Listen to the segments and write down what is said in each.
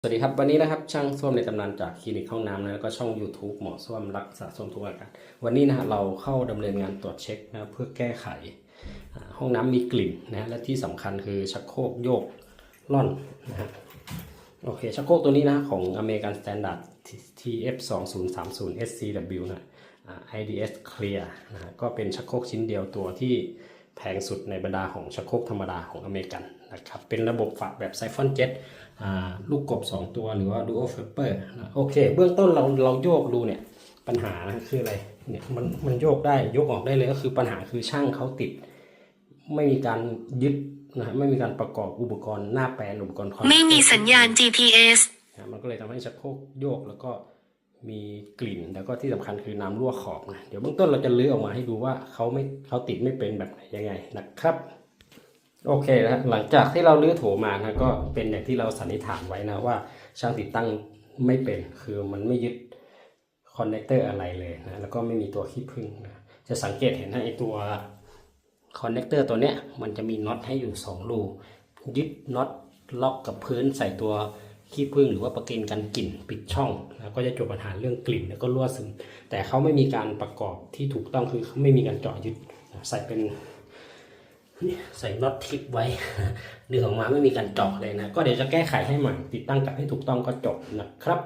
สวัสดีครับ วันนี้นะครับช่างส้วมในตำนานจากคลินิกห้องน้ำนะแล้วก็ช่อง YouTube หมอส้วมรักษาส้วมทุกอาการวันนี้นะฮะเราเข้าดำเนินงานตรวจเช็คนะเพื่อแก้ไข ห้องน้ำมีกลิ่นนะและที่สำคัญคือชักโครกโยกล่อนนะฮะโอเคชักโครกตัวนี้นะของ American Standard TF 2 0 3 0 SCW นะอ่า IDS Clear นะฮะก็เป็นชักโครกชิ้นเดียวตัวที่ แพงสุดในบรรดาของชักโครกธรรมดาของอเมริกันนะครับเป็นระบบฝาแบบไซฟอนเจ็ตอ่าลูกกบ 2 ตัวหรือว่า dual flipper นะโอเค เบื้องต้นเราเราโยกดูเนี่ยปัญหานะคืออะไรเนี่ยมันมันโยกได้ยกออกได้เลยก็คือปัญหาคือช่างเขาติด ไม่มีการยึดนะฮะไม่มีการประกอบอุปกรณ์หน้าแปลนอุปกรณ์คอนไม่มีสัญญาณ GPS นะมันก็เลยทำให้ชักโครกโยกแล้วก็ มีกลิ่นแล้วก็ที่สำคัญคือน้ำรั่วขอบนะเดี๋ยวเบื้องต้นเราจะลื้อออกมาให้ดูว่าเขาไม่เขาติดไม่เป็นแบบไหนยังไงนะครับ โอเคนะฮะหลังจากที่เราลื้อโถมานะก็เป็นอย่างที่เราสันนิษฐานไว้นะว่า ช่างติดตั้งไม่เป็นคือมันไม่ยึดคอนเนคเตอร์อะไรเลยนะแล้วก็ไม่มีตัวขี้ผึ้งนะจะสังเกตเห็นนะไอตัวคอนเนคเตอร์ตัวเนี้ยมันจะมีน็อตให้อยู่2รูยึดน็อตล็อกกับพื้นใส่ตัว ขี้ผึ้งหรือว่าประเกนกันกลิ่นปิดช่องแล้วก็จะจบปัญหาเรื่องกลิ่นแล้วก็รั่วซึม แต่เขาไม่มีการประกอบที่ถูกต้องคือเขาไม่มีการเจาะยึดใส่เป็นใส่น็อตทิปไว้เดึงออกมาไม่มีการเจาะเลยนะ ก็เดี๋ยวจะแก้ไขให้ใหม่ติดตั้งกลับให้ถูกต้องก็จบนะครับ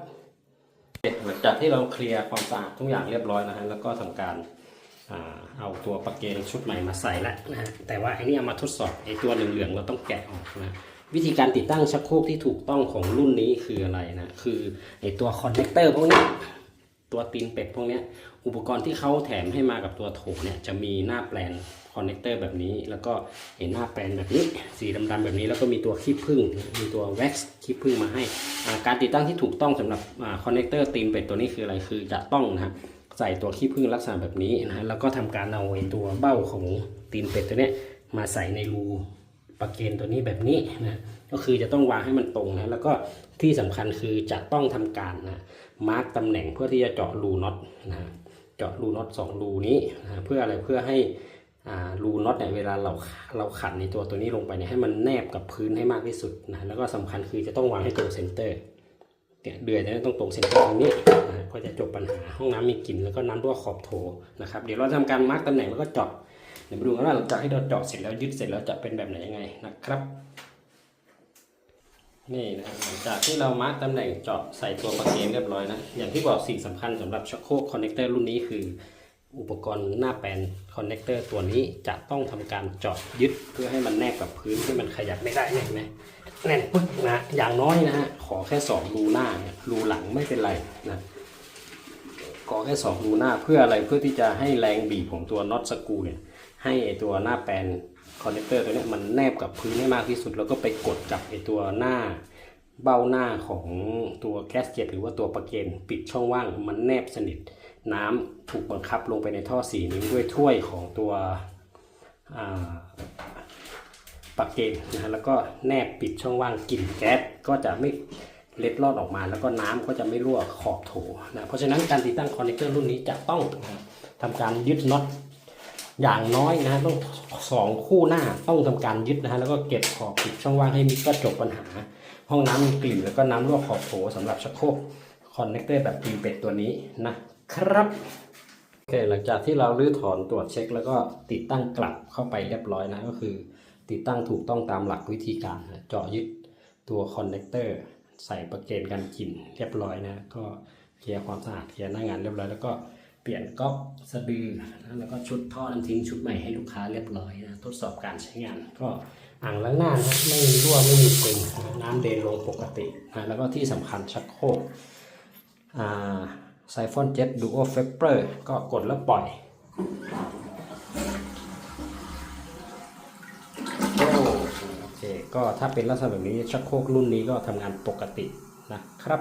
หลังจากที่เราเคลียร์ความสะอาดทุกอย่างเรียบร้อยนะฮะแล้วก็ทำการอเอาตัวปลั๊กเกนชุดใหม่มาใส่แล้วนะฮะแต่ว่าไอ้นี่เอามาทดสอบไอ้ตัวเหลืองๆเราต้องแกะออกนะ วิธีการติดตั้งชักโครกที่ถูกต้องของรุ่นนี้คืออะไรนะ คือไอตัวคอนเนคเตอร์พวกนี้ตัวตีนเป็ดพวกนี้อุปกรณ์ที่เขาแถมให้มากับตัวโถเนี่ยจะมีหน้าแปลนคอนเนคเตอร์แบบนี้ แล้วก็เห็นหน้าแปลนแบบนี้สีดำๆแบบนี้แล้วก็มีตัวขี้ผึ้งมีตัวแว็กซ์ขี้ผึ้งมาให้การติดตั้งที่ถูกต้องสำหรับคอนเนคเตอร์ตีนเป็ดตัวนี้คืออะไรคือจะต้องนะใส่ตัวขี้ผึ้งลักษณะแบบนี้นะแล้วก็ทำการเอาไอ้ตัวเบ้าของตีนเป็ดตัวเนี้ยมาใส่ในรู ปลั๊กเกนตัวนี้แบบนี้นะก็คือจะต้องวางให้มันตรงนะแล้วก็ที่สำคัญคือจะต้องทำการนะมาร์กตำแหน่งเพื่อที่จะเจาะรูน็อตนะเจาะรูน็อตสองรูนี้นะเพื่ออะไรเพื่อให้รูน็อตเนี่ยเวลาเราเราขัดในตัวตัวนี้ลงไปเนี่ยให้มันแนบกับพื้นให้มากที่สุดนะแล้วก็สำคัญคือจะต้องวางให้ตรงเซนเตอร์เนี่ยเดือยจะต้องตรงเซนเตอร์ตรงนี้นะก็จะจบปัญหาห้องน้ำมีกลิ่นแล้วก็น้ำรั่วขอบโถนะครับเดี๋ยวเราทำการมาร์กตำแหน่งแล้วก็เจาะ ดี๋ยวมาดูกันว่าหลังจากที่เราเจาะเสร็จแล้วยึดเสร็จแล้วจะเป็นแบบไหนยังไงนะครับ นี่นะหลังจากที่เรามาร์กตำแหน่งเจาะใส่ตัวปลั๊กเกนเรียบร้อยนะ อย่างที่บอกสิ่งสำคัญสำหรับชักโครกคอนเนคเตอร์รุ่นนี้คือ อุปกรณ์หน้าแปลนคอนเนคเตอร์ตัวนี้จะต้องทำการเจาะยึดเพื่อให้มันแนบกับพื้นให้มันขยับไม่ได้เนี่ยเห็นไหมแน่นปึ๊กนะอย่างน้อยนะฮะขอแค่สองรูหน้าเนี่ยรูหลังไม่เป็นไรนะ ขอแค่สองรูหน้าเพื่ออะไรเพื่อที่จะให้แรงบีบของตัวน็อตสกูเนี่ยให้ไอตัวหน้าแปลนคอนเนคเตอร์ตัวนี้มันแนบกับพื้นให้มากที่สุด แล้วก็ไปกดกับไอตัวหน้าเบ้าหน้าของตัวแกสเกตหรือว่าตัวประเกนปิดช่องว่างมันแนบสนิท น้ำถูกบังคับลงไปในท่อสีนิ้วด้วยถ้วยของตัวอ่าปักเกนนะฮะแล้วก็แนบปิดช่องว่างกลิ่นแก๊สก็จะไม่ เล็ดลอดออกมา แล้วก็น้ำก็จะไม่รั่วขอบโถนะเพราะฉะนั้นการติดตั้งคอนเนคเตอร์รุ่นนี้จะต้องนะทำการยึดน็อตอย่างน้อยนะต้องสองคู่หน้าต้องทำการยึดนะฮะแล้วก็เก็บขอบปิดช่องว่างให้มิดก็จบปัญหา ห้องน้ำมีกลิ่นแล้วก็น้ำรั่วขอบโถสำหรับชักโครกคอนเนคเตอร์แบบตีเป็ดตัวนี้นะครับโอเคหลังจากที่เราลื้อถอนตรวจเช็ค แล้วก็ติดตั้งกลับเข้าไปเรียบร้อยนะก็คือ ติดตั้งถูกต้องตามหลักวิธีการเจาะยึดตัวคอนเนคเตอร์ ใส่ประเกนกันกลิ่นเรียบร้อยนะก็เคลียร์ความสะอาดเคลียร์หน้างานเรียบร้อยแล้วก็เปลี่ยนก๊อกสะดือนะแล้วก็ชุดท่อน้ำทิ้งชุดใหม่ให้ลูกค้าเรียบร้อยนะทดสอบการใช้งาน ก็อ่างล้างหน้านะไม่มีรั่วไม่มีซึมนะน้ำเดินลงปกตินะแล้วก็ที่สำคัญชักโครกไซฟอนเจ็ตดูโอเฟเปอร์ก็กดแล้วปล่อยโอ้โอ เคก็ถ้าเป็นลักษณะแบบนี้ชักโครกรุ่นนี้ก็ทำงานปกตินะครับ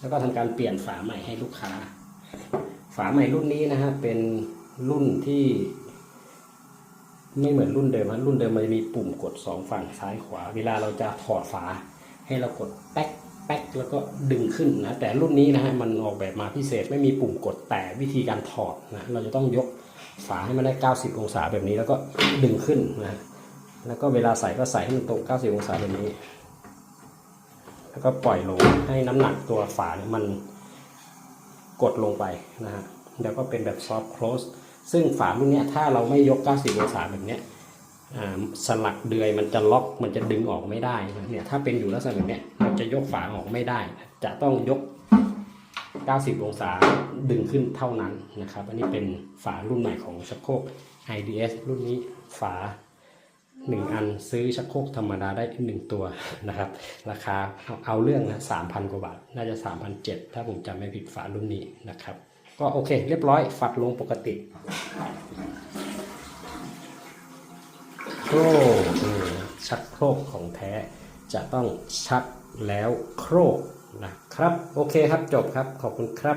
แล้วก็ทำการเปลี่ยนฝาใหม่ให้ลูกค้า ฝาใหม่รุ่นนี้นะฮะเป็นรุ่นที่ ไม่เหมือนรุ่นเดิมนะรุ่นเดิมมันจะมีปุ่มกดสองฝั่งซ้ายขวา เวลาเราจะถอดฝา ให้เรากดแป๊กแป๊กแล้วก็ดึงขึ้นนะแต่รุ่นนี้นะฮะมันออกแบบมาพิเศษไม่มีปุ่มกดแต่วิธีการถอดนะเราจะต้องยกฝาให้มันได้ 90 องศาแบบนี้แล้วก็ดึงขึ้นนะ แล้วก็เวลาใส่ก็ใส่ให้มันตรง 90 องศาแบบนี้ แล้วก็ปล่อยลงให้น้ำหนักตัวฝาเนี่ยมันกดลงไปนะฮะ แล้วก็เป็นแบบ soft close ซึ่งฝารุ่นเนี้ยถ้าเราไม่ยก 90 องศาแบบนี้อ่าสลักเดือยมันจะล็อกมันจะดึงออกไม่ได้เนี่ยถ้าเป็นอยู่ลักษณะแบบเนี้ยเราจะยกฝาออกไม่ได้ จะต้องยก 90 องศาดึงขึ้นเท่านั้นนะครับ อันนี้เป็นฝารุ่นใหม่ของชักโครก IDS รุ่นนี้ฝา 1 อันซื้อชักโครกธรรมดาได้ 1 ตัวนะครับ ราคาเอาเอาเรื่องนะ3,000กว่าบาท น่าจะ3,700ถ้าผมจำไม่ผิดฝารุ่นนี้นะครับ ก็โอเคเรียบร้อยฝัดลงปกติโคร่ชักโครกของแท้จะต้องชักแล้วโครกนะครับ โอเคครับจบครับขอบคุณครับ